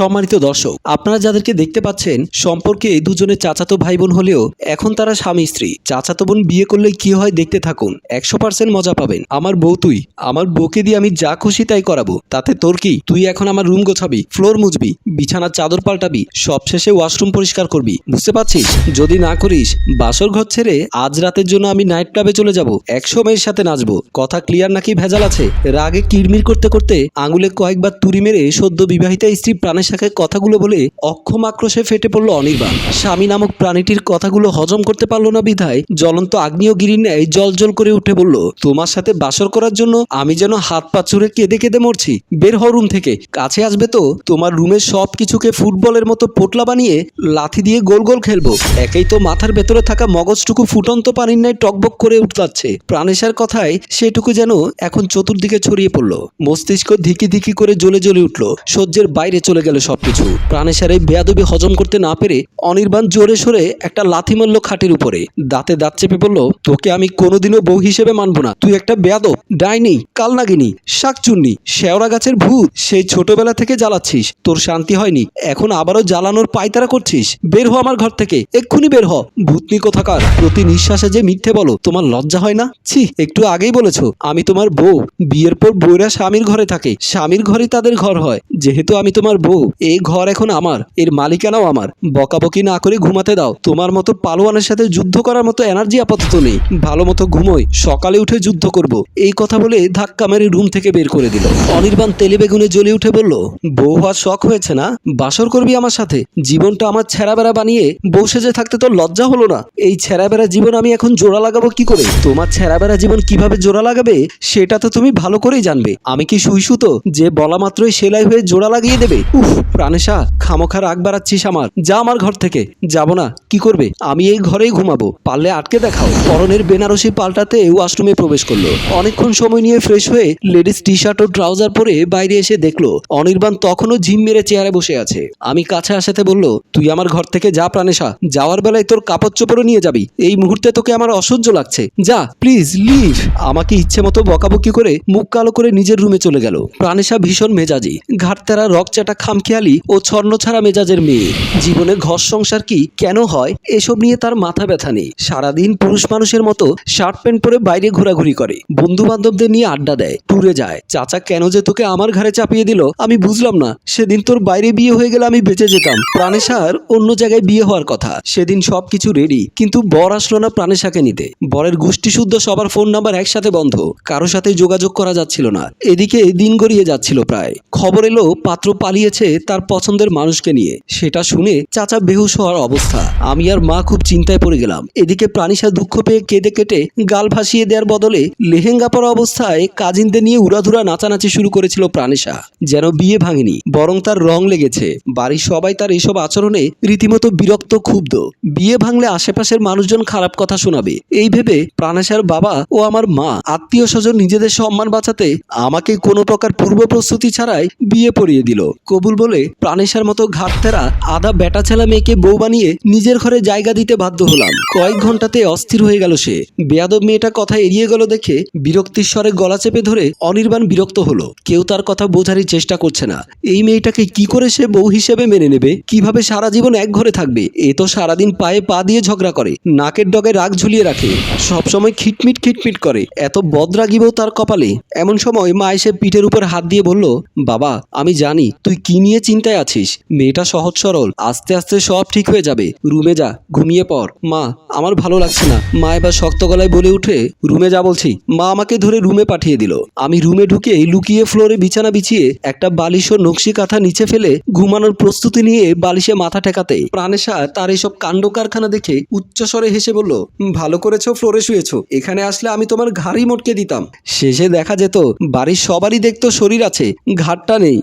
সম্মানিত দর্শক, আপনারা যাদেরকে দেখতে পাচ্ছেন, সম্পর্কে এই দুজনে চাচাতো ভাই বোন হলেও এখন তারা স্বামী স্ত্রী। চাচাতো বোন বিয়ে করলে কি হয় দেখতে থাকুন, একশো পার্সেন্ট মজা পাবেন। আমার বউ তুই, আমার বউকে দিয়ে আমি যা খুশি তাই করাবো। তাতে তোর কি? তুই এখন আমার রুম গোছাবি, ফ্লোর মুছবি, বিছানার চাদর পাল্টাবি, সবশেষে ওয়াশরুম পরিষ্কার করবি। বুঝতে পারছিস? যদি না করিস, বাসর ঘর ছেড়ে আজ রাতের জন্য আমি নাইট ক্লাবে চলে যাব, একশো মেয়ের সাথে নাচবো। কথা ক্লিয়ার নাকি ভেজাল আছে? রাগে কিরমির করতে করতে আঙুলে কয়েকবার তুড়ি মেরে সদ্য বিবাহিতা স্ত্রী প্রাণের সাথে কথাগুলো বলে অক্ষম আক্রোশে ফেটে পড়ল অনির্বাণ। স্বামী নামক প্রাণীটির কথাগুলো হজম করতে পারল না বিধায় জ্বলন্ত আগ্নেয়গিরির ন্যায় জল করে উঠে বলল, তোমার সাথে বাসর করার জন্য আমি যেন হাত পা চুরে কেঁদে কেঁদে মরছি। বের হও রুম থেকে। কাছে আসবে তো, তোমার রুমের সব কিছুকে ফুটবলের মতো পোটলা বানিয়ে লাথি দিয়ে গোল গোল খেলব। একেই তো মাথার ভেতরে থাকা মগজটুকু ফুটন্ত পানির ন্যায় টকবক করে উঠলাচ্ছে প্রাণেশার কথায় সেটুকু যেন এখন চতুর্দিকে ছড়িয়ে পড়ল। মস্তিষ্ক ধিকি ধিকি করে জ্বলে জ্বলে উঠল। সহ্যের বাইরে চলে গেল। সবকিছু। প্রাণেশার এই বেয়াদবি হজম করতে না পেরে অনির্বাণ জোরে সরে একটা লাথি মারল খাটের উপরে। দাঁতে দাঁত চেপে বলল, তোকে আমি কোনোদিনও বউ হিসেবে মানবো না। তুই একটা বেয়াদব, ডাইনি, কালনাগিনী, শাকচুন্নি, শেওড়া গাছের ভূত। সেই ছোটবেলা থেকে জ্বালাচ্ছিস। তোর শান্তি হয়নি। এখন আবারও জ্বালানোর পায়তারা করছিস। বের হো আমার ঘর থেকে। এক্ষুনি বের হ। ভূতনি কোথাকার? প্রতি নিঃশ্বাসে যে মিথ্যে বলো, তোমার লজ্জা হয় না? ছি, একটু আগেই বলেছ, আমি তোমার বউ। বিয়ের পর বউরা স্বামীর ঘরে থাকে। স্বামীর ঘরেই তাদের ঘর হয়। যেহেতু আমি তোমার বউ এই ঘর এখন আমার, এর মালিকানাও আমার। বকাবকি না করে ঘুমাতে দাও। তোমার মতো পালোয়ানের সাথে যুদ্ধ করার মতো এনার্জি আপাতত নেই। ভালো মতো ঘুমোই, সকালে উঠে যুদ্ধ করব। এই কথা বলে ধাক্কা মেরে রুম থেকে বের করে দিল। অনির্বাণ তেলে বেগুনে জ্বলে উঠে বলল, বউ হওয়ার শখ হয়েছে না? বাসর করবি আমার সাথে? জীবনটা আমার ছেঁড়া বেড়া বানিয়ে বউ সেজে থাকতে তো লজ্জা হলো না? এই ছেঁড়া বেড়া জীবন আমি এখন জোড়া লাগাবো কি করে? তোমার ছেঁড়া বেড়া জীবন কীভাবে জোড়া লাগাবে, সেটা তো তুমি ভালো করেই জানবে। আমি কি সুই সুতো যে বলা মাত্রই সেলাই হয়ে জোড়া লাগিয়ে দেবে? উফ প্রাণেশা খামোখা রাগ বাড়াচ্ছিস আমার। যা আমার ঘর থেকে। যাব না। কি করবে? আমি এই ঘরেই ঘুমাবো। পারলে আটকে দেখাও। পরনের বেনারসি পাল্টাতে ওয়াশরুমে প্রবেশ করল। অনেকক্ষণ সময় নিয়ে ফ্রেশ হয়ে লেডিস টি শার্ট ও ট্রাউজার পরে বাইরে এসে দেখল, অনির্বাণ তখনও ঝিম মেরে চেয়ারে বসে আছে। আমি কাছে আসাতে বলল, তুই আমার ঘর থেকে যা প্রাণেশা। যাওয়ার বেলায় তোর কাপড় চোপড়ও নিয়ে যাবি। এই মুহূর্তে তোকে আমার অসহ্য লাগছে। যা, প্লিজ, লিভ। আমাকে ইচ্ছে মতো বকাবকি করে মুখ কালো করে নিজের রুমে চলে গেল। প্রাণেশা ভীষণ মেজাজি। ঘাটতারা রকচাটা খামখেয়ালি ও ছন্ন ছাড়া মেজাজের মেয়ে। জীবনে ঘর সংসার কি কেন হয়? এসব নিয়ে তার মাথা ব্যথা নেই। সারাদিন পুরুষ মানুষের মতো শার্ট প্যান্ট পরে বাইরে ঘোরাঘুরি করে। বন্ধু বান্ধবদের নিয়ে আড্ডা দেয়, ট্যুরে যায়। চাচা কেন যে তোকে আমার ঘরে চাপিয়ে দিল, আমি বুঝলাম না। সেদিন তোর বাইরে বিয়ে হয়ে গেলে আমি বেঁচে যেতাম। প্রাণেশার অন্য জায়গায় বিয়ে হওয়ার কথা। সেদিন সবকিছু রেডি কিন্তু বর আসলো না প্রাণেশাকে নিতে। বরের গোষ্ঠী শুদ্ধ সবার ফোন নাম্বার একসাথে বন্ধ। কারও সাথে যোগাযোগ করা যাচ্ছিল না। এদিকে দিন গড়িয়ে যাচ্ছিল প্রায়। খবর এলো, পাত্র পালিয়েছে তার পছন্দের মানুষকে নিয়ে। সেটা শুনে চাচা বেহুশ হওয়ার অবস্থা। আমি আর মা খুব চিন্তায় পড়ে গেলাম। এদিকে প্রাণিশা দুঃখ পেয়ে কেঁদে কেটে গাল ভাসিয়ে দেওয়ার বদলে লেহেঙ্গা পরা অবস্থায় কাজিনদের নিয়ে উড়াধুরা নাচানাচি শুরু করেছিল প্রাণিশা যেন বিয়ে ভাঙেনি, বরং তার রং লেগেছে। বাড়ির সবাই তার এসব আচরণে রীতিমতো বিরক্ত, ক্ষুব্ধ। বিয়ে ভাঙলে আশেপাশের মানুষজন খারাপ কথা শোনাবে। এই ভেবে প্রাণেশার বাবা ও আমার মা, আত্মীয় স্বজন নিজেদের সম্মান বাঁচাতে আমাকে কোনো প্রকার পূর্ব প্রস্তুতি ছাড়াই বিয়ে পড়িয়ে দিল। কবুল বলে প্রাণেশার মতো ঘাটতেরা আধা বেটা ছেলা মেয়েকে বউ বানিয়ে নিজের ঘরে জায়গা দিতে বাধ্য হলাম। কয়েক ঘন্টাতে অস্থির হয়ে গেল সে। বেয়াদব মেয়েটা কথা এড়িয়ে গেল দেখে বিরক্তির স্বরে গলা চেপে ধরে অনির্বাণ বিরক্ত হলো। কেউ তার কথা বোঝারই চেষ্টা করছে না। এই মেয়েটাকে কি করে সে বউ হিসেবে মেনে নেবে? কীভাবে সারা জীবন এক ঘরে থাকবে? এ তো সারাদিন পায়ে পা দিয়ে ঝগড়া করে, নাকের ডগে রাগ ঝুলিয়ে রাখে। সবসময় খিটমিট খিটমিট করে। এত বদরাগি বউ তার কপালে। এমন সময় মা এসে পিঠের উপর হাত দিয়ে বলল, বাবা, আমি জানি, তুই কি নিয়ে চিন্তায় আছিস। মেয়েটা সহজ সরল, আস্তে আস্তে সব ঠিক হয়ে যাবে। রুমে যা, ঘুমিয়ে পড়। মা, আমার ভালো লাগছে না। মা এবার শক্ত গলায় বলে উঠে, রুমে যা বলছি। মা আমাকে ধরে রুমে পাঠিয়ে দিল। আমি রুমে ঢুকে লুকিয়ে ফ্লোরে বিছানা বিছিয়ে একটা বালিশ ও নকশি কাঁথা নিচে ফেলে ঘুমানোর প্রস্তুতি নিয়ে বালিশে মাথা ঠেকাতে। প্রাণেশা তার এসব কাণ্ড কারখানা দেখে উচ্চস্বরে হেসে বলল, ভালো করেছ, ফ্লোরে শুয়েছো। এখানে আসলে আমি তোমার ঘাড়ি মটকে দিতাম। শেষে দেখা যেত, বাড়ির সবারই দেখতো শরীর আছে, ঘাটটা নেই।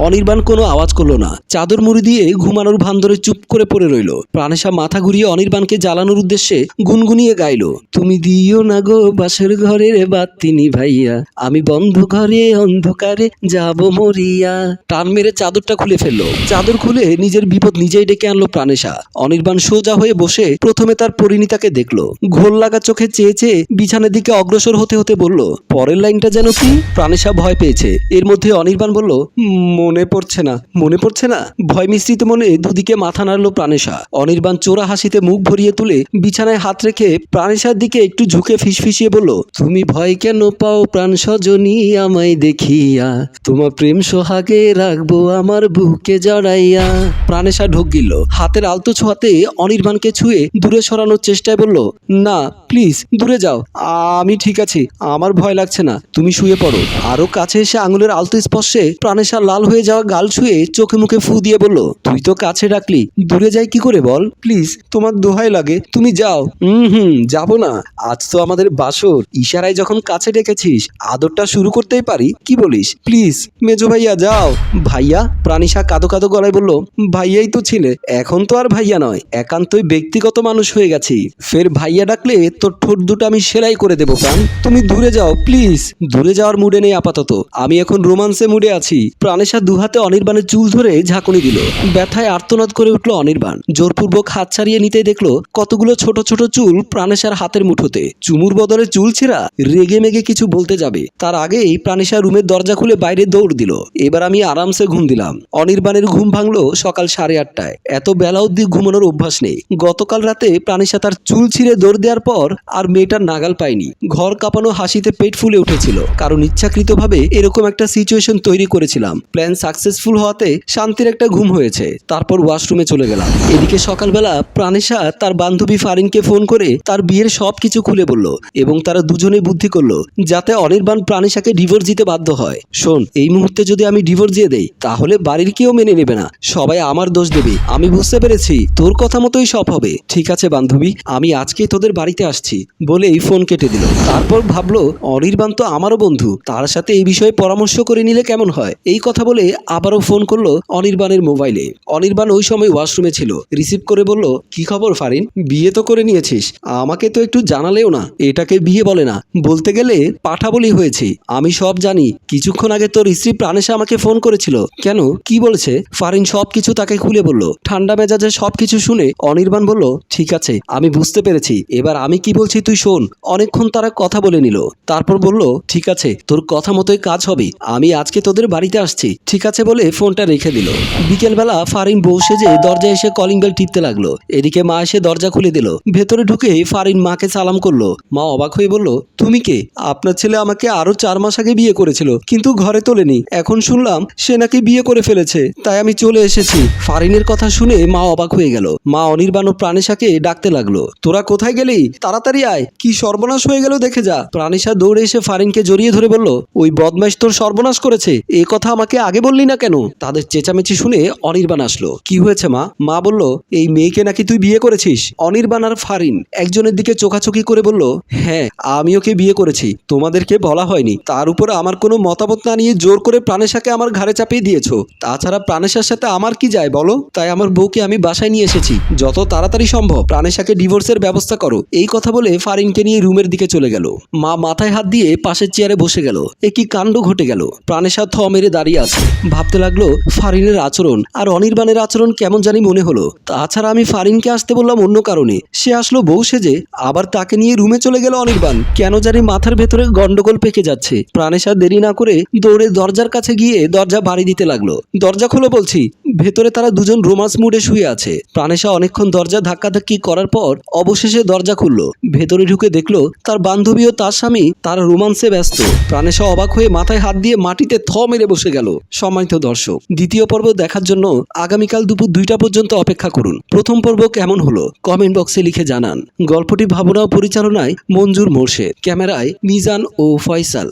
অনির্বাণ কোনো আওয়াজ করল না। চাদর মুড়ি দিয়ে ঘুমানোর ভান ধরে চুপ করে পড়ে রইল। প্রাণেশা মাথা ঘুরিয়ে অনির্বাণকে জ্বালানোর উদ্দেশ্যে গুনগুনিয়ে গাইল। তুমি দিও না গো বাসর ঘরের বাতিনি ভাইয়া। আমি বন্ধ ঘরে অন্ধকারে যাব মরিয়া। টান মেরে চাদরটা খুলে ফেলল। চাদর খুলে নিজের বিপদ নিজেই ডেকে আনলো প্রাণেশা। অনির্বাণ সোজা হয়ে বসে প্রথমে তার পরিণীতাকে দেখল। ঘোল লাগা চোখে চেয়ে চেয়ে বিছানার দিকে অগ্রসর হতে হতে বলল পরের লাইনটা যেন কি প্রাণেশা ভয় পেয়েছে। এর মধ্যে অনির্বাণ বলল "উম, মনে পড়ছে না। মনে পড়ছে না? ভয় মিশ্রিত মনে দুদিকে মাথা নাড়লো প্রাণেশা। অনির্বাণ চোরা হাসিতে মুখ ভরিয়ে তুলে বিছানায় হাত রেখে প্রাণেশার দিকে একটু ঝুঁকে ফিসফিসিয়ে বলল, তুমি ভয় কেন পাও প্রাণ সজনী আমায় দেখিয়া? তোমার প্রেম সোহাগে রাখব আমার বুকে জড়াইয়া। প্রাণেশা ঢোক গিল হাতের আলতো ছোঁয়াতে অনির্বাণকে ছুঁয়ে দূরে সরানোর চেষ্টায় বলল, না, প্লিজ, দূরে যাও। আমি ঠিক আছি। আমার ভয় লাগছে না। তুমি শুয়ে পড়ো। আরও কাছে এসে আঙুলের আলতো স্পর্শে প্রাণেশা লাল হয়ে যাওয়া গাল ছুঁয়ে চোখে মুখে ফু দিয়ে বলল, তুই তো কাছে রাখলি, দূরে যাই কি করে বল? প্লিজ, তোমার দোহাই লাগে, তুমি যাও। হুম হুম, যাব না, আজ তো আমাদের বাসর, ইশারায় যখন কাছে ডেকেছিস, আদরটা শুরু করতেই পারি, কি বলিস? প্লিজ, মেজো ভাইয়া, যাও। ভাইয়া প্রাণিশা কাদো কাদো গলায় বলল, ভাইয়াই তো ছিলে, এখন তো আর ভাইয়া নয়, একান্তই ব্যক্তিগত মানুষ হয়ে গেছি। ফের ভাইয়া ডাকলে, তোর ঠোঁট দুটো আমি সেলাই করে দেবো, প্রাণ। তুমি দূরে যাও, প্লিজ। দূরে যাওয়ার মুডে নেই আপাতত, আমি এখন রোমান্সে মুডে আছি। প্রাণেশা দুহাতে অনির্বাণের চুল ধরে ঝাঁকুনি দিল। ব্যথায় আর্তনাদ করে উঠল অনির্বাণ। জোরপূর্বক হাত ছাড়িয়ে নিতে দেখল কতগুলো ছোট ছোট চুল প্রাণেশার হাতের মুঠোতে। চুমুর বদলে চুল ছেঁড়া রেগে মেগে কিছু বলতে যাবে। তার আগেই প্রাণেশা রুমের দরজা খুলে বাইরে দৌড় দিল। এবার আমি আরামসে ঘুম দিলাম। অনির্বাণের ঘুম ভাঙলো সকাল সাড়ে আটটায়। এত বেলা অব্দি ঘুমানোর অভ্যাস নেই। গতকাল রাতে প্রাণেশা তার চুল ছিঁড়ে দৌড় দেওয়ার পর আর মেয়েটার নাগাল পায়নি। ঘর কাঁপানো হাসিতে পেট ফুলে উঠেছিল। কারণ ইচ্ছাকৃতভাবে এরকম একটা সিচুয়েশন তৈরি করেছিলাম। প্ল্যান সাকসেসফুল হওয়াতে শান্তির একটা ঘুম হয়েছে। তারপর ওয়াশরুমে চলে গেলাম। এদিকে সকালবেলা প্রাণেশা তার বান্ধবী ফারিনকে ফোন করে তার বিয়ের সব কিছু খুলে বলল এবং তারা দুজনে বুদ্ধি করল যাতে অনির্বাণ প্রাণেশাকে ডিভোর্স দিতে বাধ্য হয়। শোন, এই মুহূর্তে যদি আমি ডিভোর্স দিয়ে দেই, তাহলে বাড়ির কেউ মেনে নেবে না। সবাই আমার দোষ দেবে। আমি বুঝতে পেরেছি, তোর কথা মতোই সব হবে। ঠিক আছে বান্ধবী, আমি আজকেই তোদের বাড়িতে আসছি। বলে এই ফোন কেটে দিল। তারপর ভাবলো, অনির্বাণ তো আমারও বন্ধু। তার সাথে এই বিষয়ে পরামর্শ করে নিলে কেমন হয়? এই কথা বলে আবারও ফোন করল অনির্বাণের মোবাইলে। অনির্বাণ ওই সময় ওয়াশরুমে ছিল। রিসিভ করে বলল, কি খবর ফারিন? বিয়ে তো করে নিয়েছিস। আমাকে তো একটু জানালেও না। এটাকে বিয়ে বলে না। বলতে গেলে পাঠা বলি হয়েছে। আমি সব জানি। কিছুক্ষণ আগে তোর স্ত্রী প্রাণেশা আমাকে ফোন করেছিল। কেন? কি বলছে? ফারিন সব কিছু তাকে খুলে বলল। ঠান্ডা মেজাজে সব কিছু শুনে অনির্বাণ বলল, ঠিক আছে, আমি বুঝতে পেরেছি। এবার আমি কি বলছি তুই শোন। অনেকক্ষণ তারা কথা বলে নিল। তারপর বলল, ঠিক আছে, তোর কথা মতোই কাজ হবে। আমি আজকে তোদের বাড়িতে আসছি। ঠিক আছে বলে ফোনটা রেখে দিল। বিকেলবেলা ফারিন বউ সেজে দরজায় এসে কলিং বেল টিপতে লাগল। এদিকে মা এসে দরজা খুলে দিল। ভেতরে ঢুকে ফারিন মাকে সালাম করল। মা অবাক হয়ে বলল, তুমি কে? আপনার ছেলে আমাকে আরও চার মাস আগে বিয়ে করেছিল, কিন্তু ঘরে তোলেনি। এখন শুনলাম সে নাকি বিয়ে করে ফেলেছে, তাই আমি চলে এসেছি। ফারিনের কথা শুনে মা অবাক হয়ে গেল। মা অনির্বাণ ও প্রাণেশাকে ডাকতে লাগল, তোরা কোথায় গেলি? তাড়াতাড়ি আয়, কি সর্বনাশ হয়ে গেল দেখে যা। প্রাণেশা দৌড়ে এসে ফারিনকে জড়িয়ে ধরে বলল, ওই বদমাইশ তোর সর্বনাশ করেছে, এ কথা আমাকে আগে বললি না কেন? তাদের চেঁচামেচি শুনে অনির্বাণ আসলো। কি হয়েছে মা? মা বলল, এই মেয়েকে নাকি তুই বিয়ে করেছিস? অনির্বাণ আর ফারিন একজনের দিকে চোখাচোখি করে বলল হ্যাঁ আমি ওকে বিয়ে করেছি। তোমাদেরকে বলা হয়নি। তার উপর আমার কোনো মতামত না নিয়ে জোর করে প্রাণেশাকে আমার ঘাড়ে চাপিয়ে দিয়েছ। তাছাড়া প্রাণেশার সাথে আমার কি যায় বলো? তাই আমার বউকে আমি বাসায় নিয়ে এসেছি। যত তাড়াতাড়ি সম্ভব প্রাণেশাকে ডিভোর্সের ব্যবস্থা করো। এই কথা বলে ফারিনকে নিয়ে রুমের দিকে চলে গেল। মা মাথায় হাত দিয়ে পাশের চেয়ারে বসে গেল। এ কি কাণ্ড ঘটে গেল? প্রাণেশা থ মেরে দাঁড়িয়ে আছে। ভাবতে লাগল ফারিনের আচরণ আর অনির্বাণের আচরণ কেমন জানি মনে হলো। তাছাড়া আমি ফারিনকে আসতে বললাম অন্য কারণে। সে আসলো বউ সেজে, আবার তাকে নিয়ে রুমে চলে গেল অনির্বাণ। কেন জানি মাথার ভেতরে গন্ডগোল পেকে যাচ্ছে। প্রাণেশা দেরি না করে দৌড়ে দরজার কাছে গিয়ে দরজা বাড়ি দিতে লাগল। দরজা খোলো বলছি। ভেতরে তারা দুজন রোমান্স মুডে শুয়ে আছে। প্রাণেশা অনেকক্ষণ দরজা ধাক্কাধাক্কি করার পর অবশেষে দরজা খুললো। ভেতরে ঢুকে দেখল তার বান্ধবী ও তার স্বামী তার রোমান্সে ব্যস্ত। প্রাণেশা অবাক হয়ে মাথায় হাত দিয়ে মাটিতে থ মেরে বসে গেল। সম্মানিত দর্শক, দ্বিতীয় পর্ব দেখার জন্য আগামীকাল দুপুর দুইটা পর্যন্ত অপেক্ষা করুন। প্রথম পর্ব কেমন হলো? কমেন্ট বক্সে লিখে জানান। গল্পটি ভাবনা ও পরিচালনায় মঞ্জুর মোর্শেদ। ক্যামেরায় মিজান ও ফয়সাল।